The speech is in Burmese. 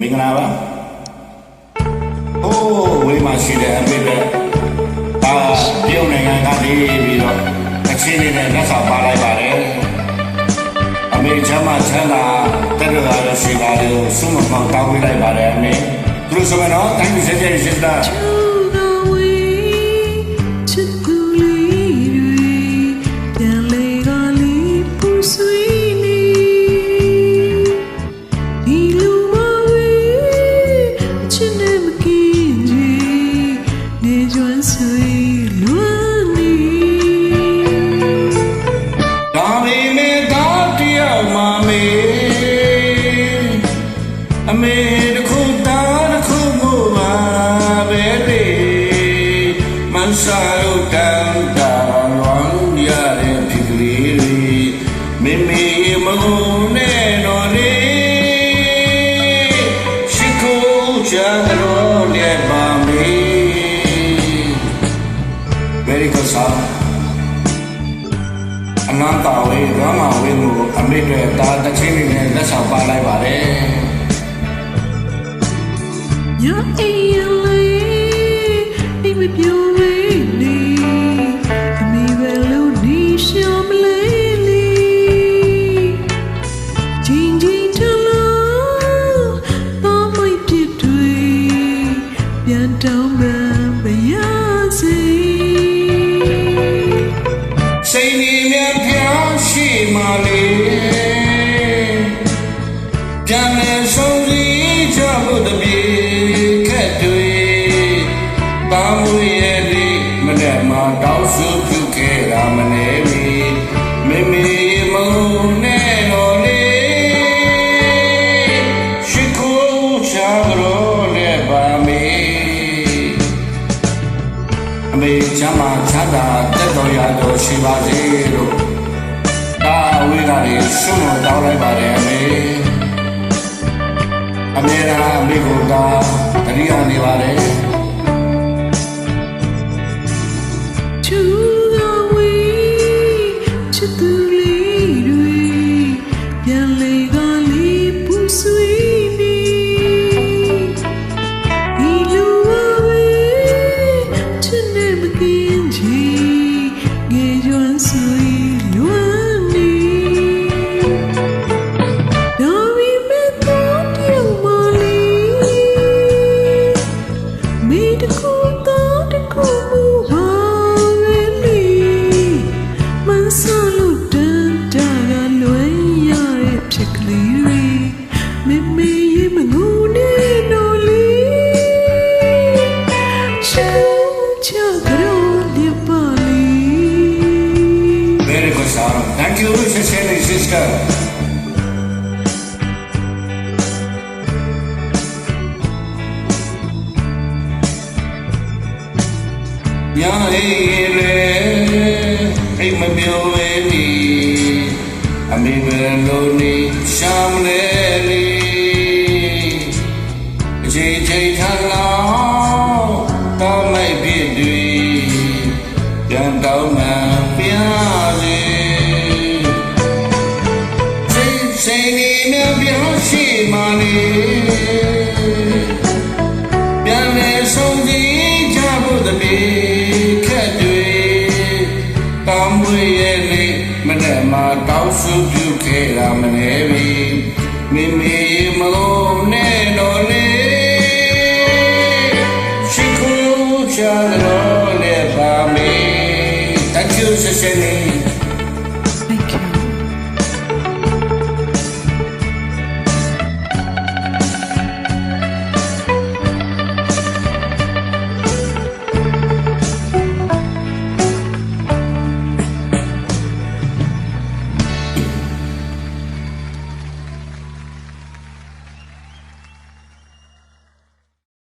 မင်္ဂလာပါအိုးဝေးမှာရှိတဲ့အမေပဲဒါပြုံးနိုင်ငံကနေပြီးတော့အချင်းလေးနဲ့လက်ဆောင်ပါလိုက်ပါတယ်အမေချမ်းမချမ်းသာတက်ရတာလို့ရှိတာလို့စုမပေါင်းတောင်းပေးလိုက်ပါတယ်အမေသူတို့ဆိုမနော်တိုင်းပြည်စကြဲစစ်တာ အမေတစ်ခုတားတစ်ခုမို့ပါပဲလေမန်စာရုတ်တန်တာလွန်ရတဲ့ဖြစ်ကလေးတွေမေမေမုန်းနဲ့တော့လေရှိခိုးချတော်လည်းပါမေ Very good song အနန္တဝေရမဝေကိုအမိတွေတာတချင်းလေးနဲ့လက်ဆောင်ပါလိုက်ပါတယ် ညအိမ်ရလေးအိမ်မပြောလေးနေအမေပဲလို့နေရှောမလေးလေးချင်းချင်းထလို့တော့မိုက်ပြစ်တွေပြန်တောင်းပန်ပါရစေစိတ်နေမြပြောင်းရှိမှလေ ရဲ့လေမနဲ့မှတောင်းစုပြုခဲ့တာမနေပြီမေမေမုန်းနဲ့တော့လေရှိခိုးချတော်လည်းပါမေအမေချမ်းသာချမ်းသာတက်တော်ရတော်ရှိပါစေလို့ဒါအဝေးကနေရှုံးတော်တောင်းလိုက်ပါတယ်အမေအမေရာအမေကိုသာတတိယနေပါတယ် လေးတွေမေမေရဲ့မငူနဲ့တော့လေရှောင်းချကြောဒီပါလေ Very good song Thank you sister sister ညာလေးလေအိမ်မပြောဝဲဒီ အမေပဲလို့နေရှမ်းလေလေအချိန်ချိန်ထလာတောင်းလိုက်ပြည့်တွေပြန်တောင်းမှပြစေစိတ်စိတ်နေမြပြောရှိမှလေပြန်လဲဆုံးစည်းကြဖို့တည်း စုပြုခဲ့တာမနေပြီမိမိမလို့နဲ့တော့လေရှိခိုးချတော့လေပါမေတချူစစနေ